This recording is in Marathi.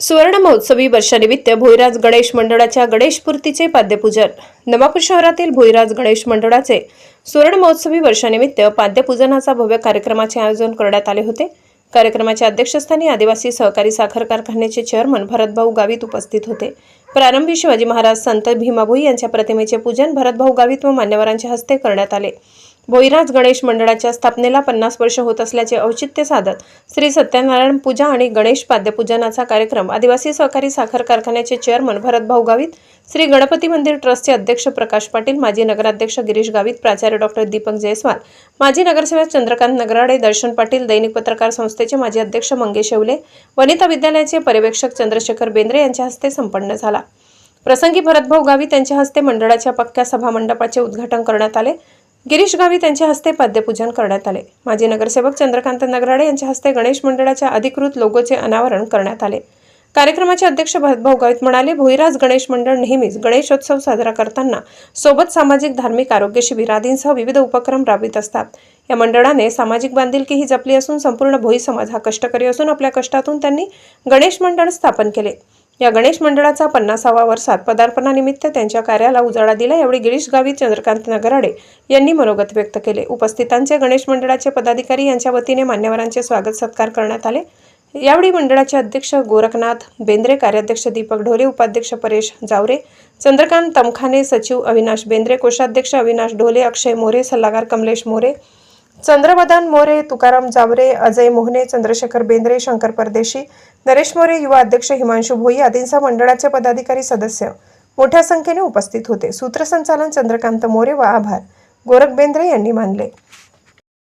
सुवर्ण महोत्सवी वर्षानिमित्त भोईराज गणेश मंडळाच्या गणेशपूर्तीचे पाद्यपूजन. नवापूर शहरातील भोईराज गणेश मंडळाचे सुवर्ण महोत्सवी वर्षानिमित्त पाद्यपूजनाचा भव्य कार्यक्रमाचे आयोजन करण्यात आले होते. कार्यक्रमाच्या अध्यक्षस्थानी आदिवासी सहकारी साखर कारखान्याचे चेअरमन भरतभाऊ गावित उपस्थित होते. प्रारंभी शिवाजी महाराज संत भीमाभोई यांच्या प्रतिमेचे पूजन भरतभाऊ गावित व मान्यवरांच्या हस्ते करण्यात आले. भोईराज गणेश मंडळाच्या स्थापनेला पन्नास वर्ष होत असल्याचे औचित्य साधत श्री सत्यनारायण पूजा आणि गणेश पाद्यपूजनाचा कार्यक्रम आदिवासी सहकारी साखर कारखान्याचे चेअरमन भरतभाऊ गावित श्री गणपती मंदिर ट्रस्टचे अध्यक्ष प्रकाश पाटील माजी नगराध्यक्ष गिरीश गावित प्राचार्य डॉक्टर दीपक जयस्वाल माजी नगरसेवक चंद्रकांत नगराडे दर्शन पाटील दैनिक पत्रकार संस्थेचे माजी अध्यक्ष मंगेश येवले वनिता विद्यालयाचे पर्यवेक्षक चंद्रशेखर बेंद्रे यांच्या हस्ते संपन्न झाला. प्रसंगी भरतभाऊ गावित यांच्या हस्ते मंडळाच्या पक्क्या सभा मंडपाचे उद्घाटन करण्यात आले. गिरीश गावित यांच्या हस्ते पाद्यपूजन करण्यात आले. माजी नगरसेवक चंद्रकांत नगराडे यांच्या हस्ते गणेश मंडळाच्या अधिकृत लोगोचे अनावरण करण्यात आले. कार्यक्रमाचे अध्यक्ष भरतभाऊ गावित म्हणाले भोईराज गणेश मंडळ नेहमीच गणेशोत्सव साजरा करताना सोबत सामाजिक धार्मिक आरोग्य शिबिर आदींसह विविध उपक्रम राबवित असतात. या मंडळाने सामाजिक बांधिलकी ही जपली असून संपूर्ण भोई समाज हा कष्टकरी असून आपल्या कष्टातून त्यांनी गणेश मंडळ स्थापन केले. या गणेश मंडळाचा पन्नासावा वर्षात पदार्पणानिमित्त त्यांच्या कार्याला उजाळा दिला यावेळी गिरीश गावित चंद्रकांत नगराडे यांनी मनोगत व्यक्त केले. उपस्थितांचे गणेश मंडळाचे पदाधिकारी यांच्या वतीने मान्यवरांचे स्वागत सत्कार करण्यात आले. यावेळी मंडळाचे अध्यक्ष गोरखनाथ बेंद्रे कार्याध्यक्ष दीपक ढोले उपाध्यक्ष परेश जावरे चंद्रकांत तमखाने सचिव अविनाश बेंद्रे कोषाध्यक्ष अविनाश ढोले अक्षय मोरे सल्लागार कमलेश मोरे चंद्रवदन मोरे तुकाराम जावरे अजय मोहने चंद्रशेखर बेंद्रे शंकर परदेशी नरेश मोरे युवा अध्यक्ष हिमांशू भोई आदींसह मंडळाचे पदाधिकारी सदस्य. मोठ्या संख्येने उपस्थित होते. सूत्रसंचालन चंद्रकांत मोरे व आभार. गोरख बेंद्रे यांनी मानले.